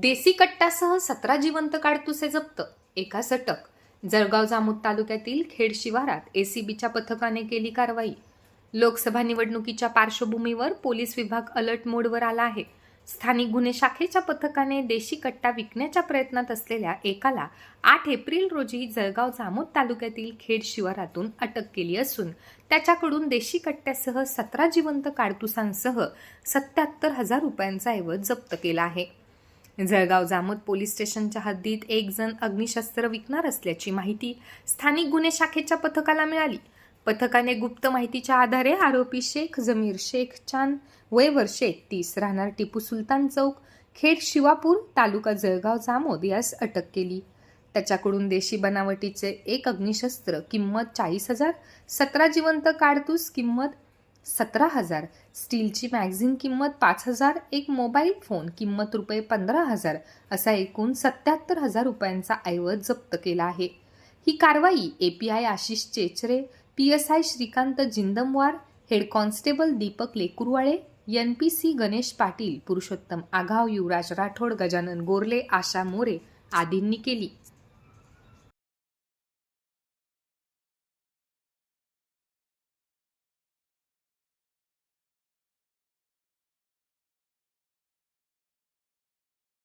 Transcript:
देसी कट्ट्यासह सतरा जिवंत काडतुसे जप्त एका सटक. जळगाव जामोद तालुक्यातील खेड शिवारात एसीबीच्या पथकाने केली कारवाई. लोकसभा निवडणुकीच्या पार्श्वभूमीवर पोलीस विभाग अलर्ट मोडवर आला आहे. स्थानिक गुन्हे शाखेच्या पथकाने देशी कट्टा विकण्याच्या प्रयत्नात असलेल्या एकाला आठ एप्रिल रोजी जळगाव जामोद तालुक्यातील खेड शिवारातून अटक केली असून त्याच्याकडून देशी कट्ट्यासह सतरा जिवंत काडतुसांसह सत्याहत्तर हजार रुपयांचा ऐवज जप्त केला आहे. जळगाव जामोद पोलीस स्टेशनच्या हद्दीत एक जण अग्निशस्त्र विकणार असल्याची माहिती स्थानिक गुन्हे शाखेच्या पथकाला मिळाली. पथकाने गुप्त माहितीच्या आधारे आरोपी शेख जमीर शेख चांद वय वर्ष एकतीस राहणार टिपू सुलतान चौक खेड शिवापूर तालुका जळगाव जामोद यास अटक केली. त्याच्याकडून देशी बनावटीचे एक अग्निशस्त्र किंमत चाळीस हजार सतरा जिवंत काडतूस किंमत सतरा हजार. स्टीलची मॅगझिन किंमत पाच हजार. एक मोबाईल फोन किंमत रुपये पंधरा हजार. असा एकूण सत्याहत्तर हजार रुपयांचा ऐवज जप्त केला आहे. ही कारवाई A P I Ashish Chechare P S I Shrikant Jindamwar head constable Deepak Lekurwale N P C Ganesh Patil Purushottam Aghav Yuvraj Rathod Gajanan Gorle Asha More आदींनी केली.